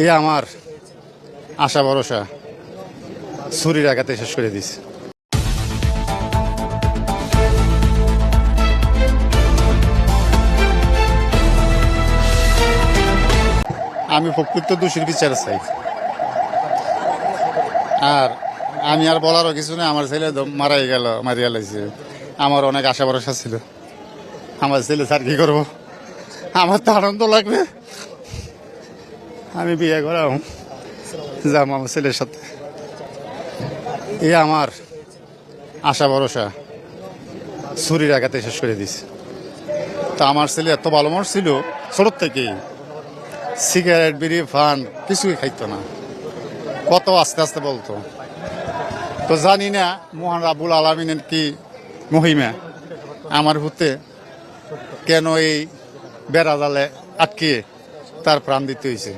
এই আমার আশা ভরসা ছুরির আঘাতে শেষ করে দিছে আমি প্রকৃত দোষীর বিচার চাই। আর আমি আর বলারও কিছু না আমার ছেলে মারাই গেল, মারিয়া লাইছে। আমার অনেক আশা ভরসা ছিল। আমার ছেলে স্যার কি করব? আমার তো আনন্দ লাগবে। আমি বিয়ে করাও যাম আমার ছেলের সাথে। এ আমার আশা ভরসা। ছুরির আঘাতে শেষ করে দিছে। তা আমার ছেলে এত ভালো মানুষ ছিল, ছোট থেকেই সিগারেট, বিড়ি, ফান কিছুই খাইতো না। কত আস্তে আস্তে বলতো। তো জানি না মোহান রাবুল আলমিনের কি মহিমা। আমার হতে কেন এই বেড়া জালে আটকিয়ে তার প্রাণ দিতে হয়েছে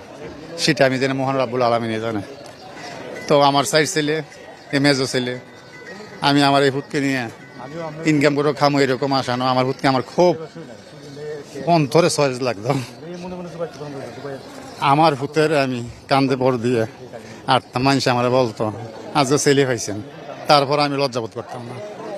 সেটা আমি জানি, মোহন রাবুল আলমিনে জানে। তো আমার সাইড ছেলে, এ মেজো ছেলে, আমি আমার এই ভূতকে নিয়ে ইনকাম করে খামো, এরকম আসানো আমার ভূতকে আমার খুব অন্তরে সহজ লাগতো। আমার ভূতের আমি কান্দে পর দিয়ে আর মানুষ আমার বলতো আজকে ছেলে হয়েছেন তারপর আমি লজ্জাবোধ করতাম না।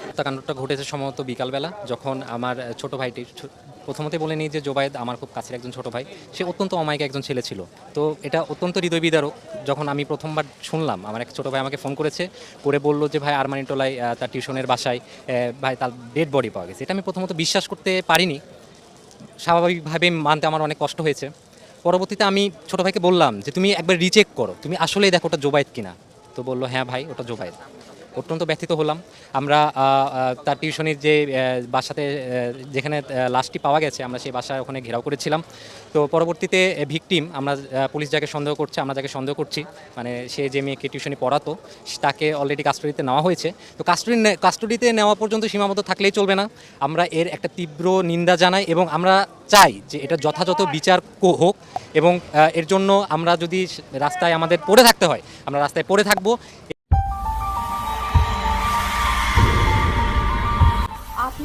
হত্যাকাণ্ডটা ঘটেছে সম্ভবত বিকালবেলা, যখন আমার ছোট ভাইটি ছো- প্রথমতে বলে নিই যে জোবায়েদ আমার খুব কাছের একজন ছোট ভাই। সে অত্যন্ত অমায়িক একজন ছেলে ছিল। তো এটা অত্যন্ত হৃদয় বিদারক যখন আমি প্রথমবার শুনলাম, আমার এক ছোট ভাই আমাকে ফোন করেছে, করে বলল যে, ভাই আরমানিটোলায় তার টিউশনের বাসায় ভাই, তার ডেড বডি পাওয়া গেছে। এটা আমি প্রথমত বিশ্বাস করতে পারিনি। স্বাভাবিকভাবে মানতে আমার অনেক কষ্ট হয়েছে। পরবর্তীতে আমি ছোট ভাইকে বললাম যে, তুমি একবার রিচেক করো। তুমি আসলেই দেখো ওটা জোবায়েদ কিনা? তো বলল হ্যাঁ ভাই, ওটা জোবায়েদ অত্যন্ত ব্যথিত হলাম। আমরা তার টিউশনির যে বাসাতে যেখানে লাশটি পাওয়া গেছে, আমরা সেই বাসায় ওখানে ঘেরাও করেছিলাম। তো পরবর্তীতে ভিকটিম আমরা পুলিশ যাকে সন্দেহ করছে, আমরা যাকে সন্দেহ করছি মানে সে যে মেয়েকে টিউশনি পড়াতো, তাকে অলরেডি কাস্টডিতে নেওয়া হয়েছে। তো কাস্টডি কাস্টডিতে নেওয়া পর্যন্ত সীমাবদ্ধ থাকলেই চলবে না। আমরা এর একটা তীব্র নিন্দা জানাই এবং আমরা চাই যে এটা যথাযথ বিচার হোক এবং এর জন্য আমরা যদি রাস্তায় আমাদের পড়ে থাকতে হয়, আমরা রাস্তায় পড়ে থাকব।